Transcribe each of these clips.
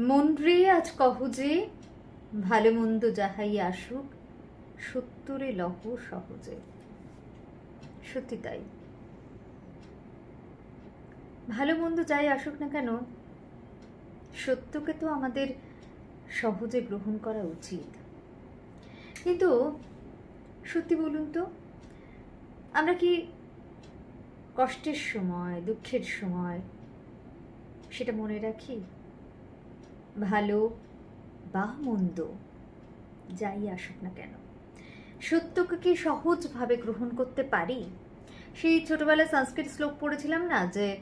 মন্ত্রী, আজ কহ যে, ভালো মন্দ যাহাই আসুক, সত্তরে লহ সহজে। সত্যি তাই। ভালো মন্দ যাই আসুক না কেন, সত্যকে তো আমাদের সহজে গ্রহণ করা উচিত। কিন্তু সত্যি বলুন তো, আমরা কি কষ্টের সময়, দুঃখের সময় সেটা মনে রাখি? ভালো বা মন্দ, যাই আসুক না কেন। সত্যকে কি সহজভাবে গ্রহণ করতে পারি? সেই ছোটবেলায় সংস্কৃত শ্লোক পড়েছিলাম না যে,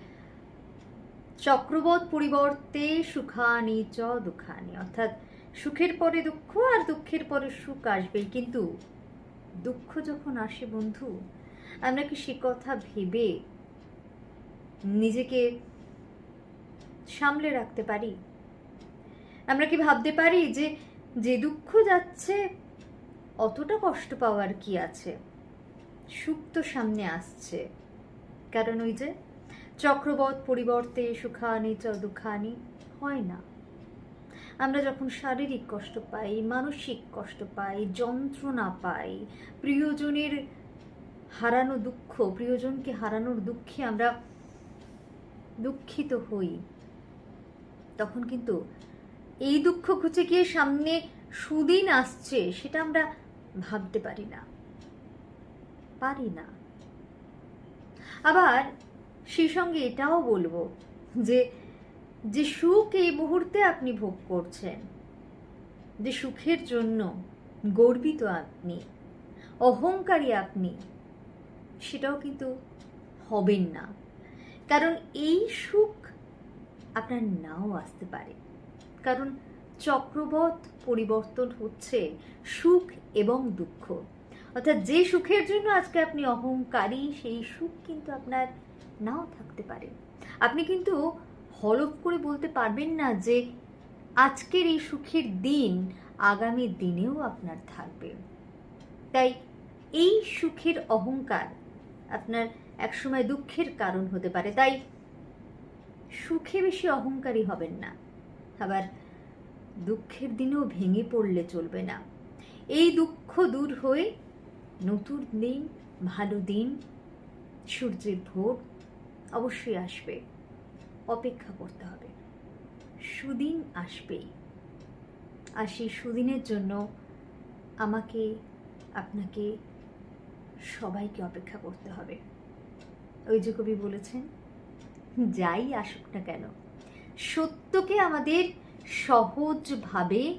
চক্রবৎ পরিবর্তে সুখানি চ দুঃখানি। অর্থাৎ, সুখের পরে দুঃখ আর দুঃখের পরে সুখ আসবেই। কিন্তু দুঃখ যখন আসে বন্ধু, আমরা কি সে কথা ভেবে নিজেকে সামলে রাখতে পারি? আমরা কি ভাবতে পারি যে যে দুঃখ যাচ্ছে, অতটা কষ্ট পাওয়ার কি আছে? সুখ তো সামনে আসছে। কারণ ওই যে চক্রবৎ পরিবর্তে সুখানি চ দুঃখানি হয় না। আমরা যখন শারীরিক কষ্ট পাই, মানসিক কষ্ট পাই, যন্ত্রণা পাই, প্রিয়জনের হারানো দুঃখ, প্রিয়জনকে হারানোর দুঃখে আমরা দুঃখিত হই, তখন কিন্তু এই দুঃখ ঘুচে গিয়ে সামনে সুদিন আসছে, সেটা আমরা ভাবতে পারি না। পারি না। আবার সেই সঙ্গে এটাও বলব যে যে সুখ এই মুহূর্তে আপনি ভোগ করছেন, যে সুখের জন্য গর্বিত আপনি, অহংকারী আপনি, সেটাও কিন্তু হবেন না। কারণ এই সুখ আপনার নাও আসতে পারে। কারণ চক্রবৎ পরিবর্তন হচ্ছে সুখ এবং দুঃখ। অর্থাৎ যে সুখের জন্য আজকে আপনি অহংকারী, সেই সুখ কিন্তু আপনার নাও থাকতে পারে। আপনি কিন্তু হলফ করে বলতে পারবেন না যে আজকের এই সুখের দিন আগামী দিনেও আপনার থাকবে। তাই এই সুখের অহংকার আপনার একসময় দুঃখের কারণ হতে পারে। তাই সুখে বেশি অহংকারী হবেন না। আবার দুঃখের দিনেও ভেঙে পড়লে চলবে না। এই দুঃখ দূর হয়ে নতুন দিন, ভালো দিন, সূর্যের ভোর অবশ্যই আসবে। অপেক্ষা করতে হবে। সুদিন আসবেই। আর সেই সুদিনের জন্য আমাকে, আপনাকে সবাইকে অপেক্ষা করতে হবে। ওই যে কবি বলেছেন, যাই আসুক না কেন সত্যকে আমাদের সহজভাবে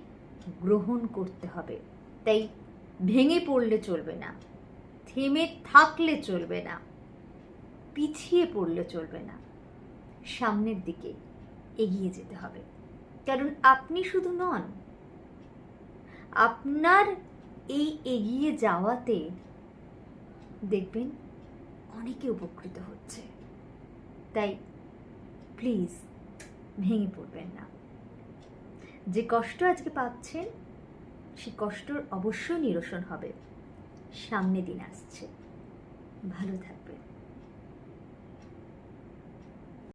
গ্রহণ করতে হবে। তাই ভেঙে পড়লে চলবে না, থেমে থাকলে চলবে না, পিছিয়ে পড়লে চলবে না। সামনের দিকে এগিয়ে যেতে হবে। কারণ আপনি শুধু নন, আপনার এই এগিয়ে যাওয়াতে দেখবেন অনেকে উপকৃত হচ্ছে। তাই প্লিজ ভেঙে পড়বেন না। যে কষ্ট আজকে পাচ্ছেন, সে কষ্টর অবশ্যই নিরসন হবে। সামনে দিন আসছে। ভালো থাকবেন।